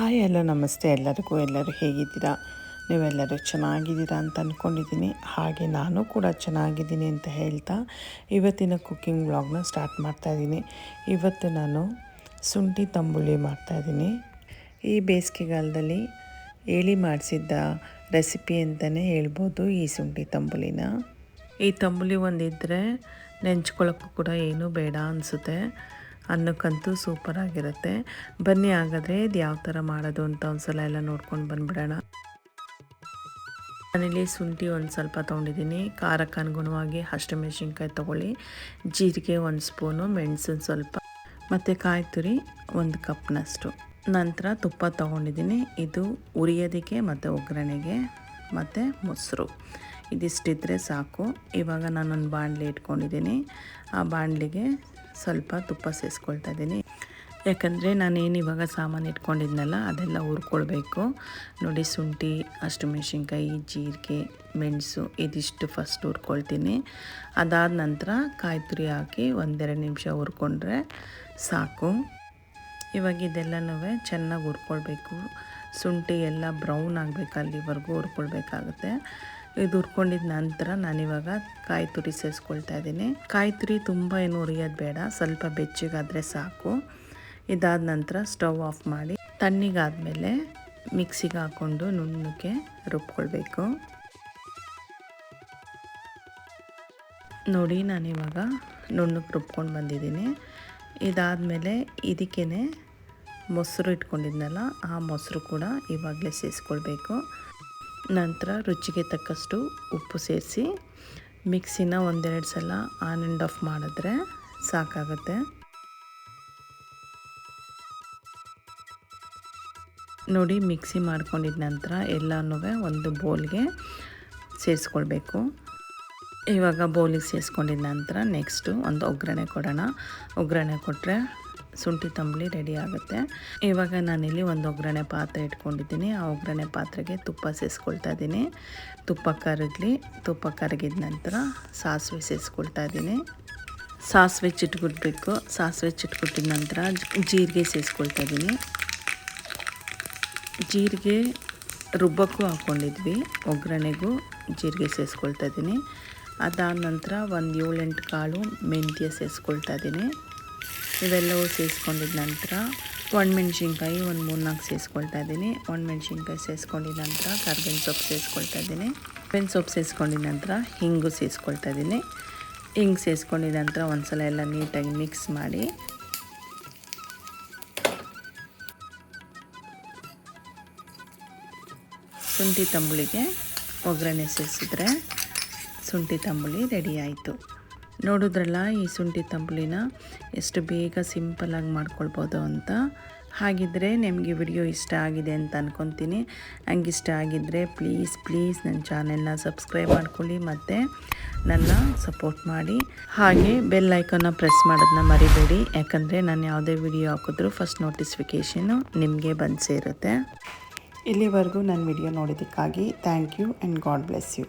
Hello ನಮಸ್ತೆ. ಎಲ್ಲರಿಗೂ ಎಲ್ಲರೂ ಹೇಗಿದ್ದೀರಾ? ನೀವೆಲ್ಲರೂ ಚೆನ್ನಾಗಿದ್ದೀರಾ ಅಂತ ಅಂದ್ಕೊಂಡಿದ್ದೀನಿ ಹಾಗೆ ನಾನು ಕೂಡ ಚೆನ್ನಾಗಿದ್ದೀನಿ ಅಂತ ಹೇಳ್ತಾ ಇವತ್ತಿನ ಕುಕ್ಕಿಂಗ್ ವ್ಲಾಗ್ನ ಸ್ಟಾರ್ಟ್ ಮಾಡ್ತಾಯಿದ್ದೀನಿ ಇವತ್ತು ನಾನು ಶುಂಠಿ ತಂಬುಳಿ ಮಾಡ್ತಾಯಿದ್ದೀನಿ ಈ ಬೇಸಿಗೆಗಾಲದಲ್ಲಿ ಏಳಿ ಮಾಡಿಸಿದ್ದ ರೆಸಿಪಿ ಅಂತಲೇ ಹೇಳ್ಬೋದು ಈ ಶುಂಠಿ ತಂಬುಳಿನ. ಈ ತಂಬುಳಿ ಒಂದಿದ್ದರೆ ನೆಂಚ್ಕೊಳ್ಳೋಕ್ಕೂ ಕೂಡ ಏನೂ ಬೇಡ ಅನಿಸುತ್ತೆ. ಅನ್ನಕ್ಕಂತೂ ಸೂಪರಾಗಿರುತ್ತೆ ಬನ್ನಿ ಹಾಗಾದರೆ ಇದು ಯಾವ ಥರ ಮಾಡೋದು ಅಂತ ಒಂದು ಸಲ ಎಲ್ಲ ನೋಡ್ಕೊಂಡು ಬಂದುಬಿಡೋಣ. ಮನೇಲಿ ಶುಂಠಿ ಒಂದು ಸ್ವಲ್ಪ ತೊಗೊಂಡಿದ್ದೀನಿ. ಖಾರಕ್ಕೆ ಅನುಗುಣವಾಗಿ ಹಸಿಮೆಣ್ಸಿನ್ಕಾಯಿ ತೊಗೊಳ್ಳಿ. ಜೀರಿಗೆ ಒಂದು ಸ್ಪೂನು ಮೆಣಸು ಸ್ವಲ್ಪ, ಮತ್ತು ಕಾಯಿ ತುರಿ ಒಂದು ಕಪ್ನಷ್ಟು. ನಂತರ ತುಪ್ಪ ತೊಗೊಂಡಿದ್ದೀನಿ. ಇದು ಉರಿಯೋದಕ್ಕೆ ಮತ್ತು ಒಗ್ಗರಣೆಗೆ ಮತ್ತು ಮೊಸರು. ಇದಿಷ್ಟಿದ್ರೆ ಸಾಕು. ಇವಾಗ ನಾನೊಂದು ಬಾಣಲಿ ಇಟ್ಕೊಂಡಿದ್ದೀನಿ. ಆ ಬಾಣಲಿಗೆ ಸ್ವಲ್ಪ ತುಪ್ಪ ಸೇರಿಸ್ಕೊಳ್ತಾ ಇದ್ದೀನಿ. ಯಾಕಂದರೆ ನಾನೇನು ಇವಾಗ ಸಾಮಾನು ಇಟ್ಕೊಂಡಿದ್ನಲ್ಲ, ಅದೆಲ್ಲ ಹುರ್ಕೊಳ್ಬೇಕು. ನೋಡಿ ಶುಂಠಿ, ಅಷ್ಟು ಮೆಣಸಿನ್ಕಾಯಿ, ಜೀರಿಗೆ, ಮೆಣಸು, ಇದಿಷ್ಟು ಫಸ್ಟ್ ಹುರ್ಕೊಳ್ತೀನಿ. ಅದಾದ ನಂತರ ಕಾಯಿ ತುರಿ ಹಾಕಿ ಒಂದೆರಡು ನಿಮಿಷ ಹುರ್ಕೊಂಡ್ರೆ ಸಾಕು. ಇವಾಗ ಇದೆಲ್ಲನೂ ಚೆನ್ನಾಗಿ ಹುರ್ಕೊಳ್ಬೇಕು. ಶುಂಠಿ ಎಲ್ಲ ಬ್ರೌನ್ ಆಗಬೇಕು ಅಲ್ಲಿವರೆಗೂ ಹುರ್ಕೊಳ್ಬೇಕಾಗುತ್ತೆ. ಇದು ಹುರ್ಕೊಂಡಿದ ನಂತರ ನಾನಿವಾಗ ಕಾಯಿ ತುರಿ ಸೇರಿಸ್ಕೊಳ್ತಾ ಇದ್ದೀನಿ. ಕಾಯಿ ತುರಿ ತುಂಬ ಏನು ಉರಿಯೋದು ಬೇಡ, ಸ್ವಲ್ಪ ಬೆಚ್ಚಗಾದರೆ ಸಾಕು. ಇದಾದ ನಂತರ ಸ್ಟವ್ ಆಫ್ ಮಾಡಿ ತಣ್ಣಿಗಾದ್ಮೇಲೆ ಮಿಕ್ಸಿಗೆ ಹಾಕ್ಕೊಂಡು ನುಣ್ಣಕ್ಕೆ ರುಬ್ಕೊಳ್ಬೇಕು. ನೋಡಿ ನಾನಿವಾಗ ನುಣ್ಣಕ್ಕೆ ರುಬ್ಕೊಂಡು ಬಂದಿದ್ದೀನಿ. ಇದಾದಮೇಲೆ ಇದಕ್ಕೇ ಮೊಸರು ಇಟ್ಕೊಂಡಿದ್ನಲ್ಲ, ಆ ಮೊಸರು ಕೂಡ ಇವಾಗಲೇ ಸೇರಿಸ್ಕೊಳ್ಬೇಕು. ನಂತರ ರುಚಿಗೆ ತಕ್ಕಷ್ಟು ಉಪ್ಪು ಸೇರಿಸಿ ಮಿಕ್ಸಿನ ಒಂದೆರಡು ಸಲ ಆನ್ ಆ್ಯಂಡ್ ಆಫ್ ಮಾಡಿದ್ರೆ ಸಾಕಾಗುತ್ತೆ. ನೋಡಿ ಮಿಕ್ಸಿ ಮಾಡ್ಕೊಂಡಿದ ನಂತರ ಎಲ್ಲನೂ ಒಂದು ಬೌಲ್ಗೆ ಸೇರಿಸ್ಕೊಳ್ಬೇಕು. ಇವಾಗ ಬೌಲಿಗೆ ಸೇರಿಸ್ಕೊಂಡಿದ್ದ ನಂತರ ನೆಕ್ಸ್ಟು ಒಂದು ಒಗ್ಗರಣೆ ಕೊಡೋಣ. ಒಗ್ಗರಣೆ ಕೊಟ್ಟರೆ ಶುಂಠಿ ತಂಬಳಿ ರೆಡಿ ಆಗುತ್ತೆ. ಇವಾಗ ನಾನಿಲ್ಲಿ ಒಂದು ಒಗ್ಗರಣೆ ಪಾತ್ರೆ ಇಟ್ಕೊಂಡಿದ್ದೀನಿ. ಆ ಒಗ್ಗರಣೆ ಪಾತ್ರೆಗೆ ತುಪ್ಪ ಸೇರಿಸ್ಕೊಳ್ತಾ ಇದ್ದೀನಿ. ತುಪ್ಪ ಕರಗಲಿ, ತುಪ್ಪ ಕರಗಿದ ನಂತರ ಸಾಸಿವೆ ಸೇರಿಸ್ಕೊಳ್ತಾ ಇದ್ದೀನಿ. ಸಾಸಿವೆ ಚಿಟ್ಬಿಡ್ಬೇಕು ಸಾಸಿವೆ ಚಿಟ್ಬಿಟ್ಟಿದ ನಂತರ ಜೀರಿಗೆ ಸೇರಿಸ್ಕೊಳ್ತಾ ಇದ್ದೀನಿ. ಜೀರಿಗೆ ರುಬ್ಬಕ್ಕೂ ಹಾಕ್ಕೊಂಡಿದ್ವಿ ಒಗ್ಗರಣೆಗೂ ಜೀರಿಗೆ ಸೇರಿಸ್ಕೊಳ್ತಾ ಇದ್ದೀನಿ. ಅದಾದ ನಂತರ ಒಂದು ಏಳೆಂಟು ಕಾಳು ಮೆಂತ್ಯ ಸೇರಿಸ್ಕೊಳ್ತಾ ಇದ್ದೀನಿ. ಇವೆಲ್ಲವೂ ಸೇರಿಸ್ಕೊಂಡಿದ ನಂತರ ಒಣಮೆಣ್ಸಿನ್ಕಾಯಿ ಒಂದು ಮೂರ್ನಾಲ್ಕು ಸೇರಿಸ್ಕೊಳ್ತಾ ಇದ್ದೀನಿ. ಒಣಮೆಣ್ಸಿನ್ಕಾಯಿ ಸೇರಿಸ್ಕೊಂಡಿದ ನಂತರ ಕರ್ಬೇವಿನ ಸೊಪ್ಪು ಸೇರಿಸ್ಕೊಳ್ತಾ ಇದ್ದೀನಿ. ಕರ್ಬೇವಿನ ಸೊಪ್ಪು ಸೇರಿಸ್ಕೊಂಡಿದ ನಂತರ ಹಿಂಗು ಸೇರಿಸ್ಕೊಳ್ತಾ ಇದ್ದೀನಿ. ಹಿಂಗೆ ಸೇರಿಸ್ಕೊಂಡಿದ ನಂತರ ಒಂದು ಸಲ ಎಲ್ಲ ನೀಟಾಗಿ ಮಿಕ್ಸ್ ಮಾಡಿ ಶುಂಠಿ ತಂಬುಳಿಗೆ ಒಗ್ಗರಣೆ ಸೇರಿಸಿದ್ರೆ ಶುಂಠಿ ತಂಬುಳಿ ರೆಡಿ ಆಯಿತು. ನೋಡಿದ್ರಲ್ಲ, ಈ ಶುಂಠಿ ತಂಬುಳಿನ ಎಷ್ಟು ಬೇಗ ಸಿಂಪಲಾಗಿ ಮಾಡ್ಕೊಳ್ಬೋದು ಅಂತ. ಹಾಗಿದ್ದರೆ ನಿಮಗೆ ವಿಡಿಯೋ ಇಷ್ಟ ಆಗಿದೆ ಅಂತ ಅಂದ್ಕೊತೀನಿ ಇಷ್ಟ ಆಗಿದ್ದರೆ ಪ್ಲೀಸ್ ಪ್ಲೀಸ್ ನನ್ನ ಚಾನೆಲ್ನ ಸಬ್ಸ್ಕ್ರೈಬ್ ಮಾಡ್ಕೊಳ್ಳಿ ಮತ್ತು ನನ್ನ ಸಪೋರ್ಟ್ ಮಾಡಿ. ಹಾಗೆ ಬೆಲ್ ಐಕನ್ನ ಪ್ರೆಸ್ ಮಾಡೋದನ್ನ ಮರಿಬೇಡಿ. ಯಾಕಂದರೆ ನಾನು ಯಾವುದೇ ವಿಡಿಯೋ ಹಾಕಿದ್ರೂ ಫಸ್ಟ್ ನೋಟಿಫಿಕೇಷನು ನಿಮಗೆ ಬಂದು ಸೇರುತ್ತೆ. ಇಲ್ಲಿವರೆಗೂ ನನ್ನ video ನೋಡೋದಕ್ಕಾಗಿ thank you and God bless you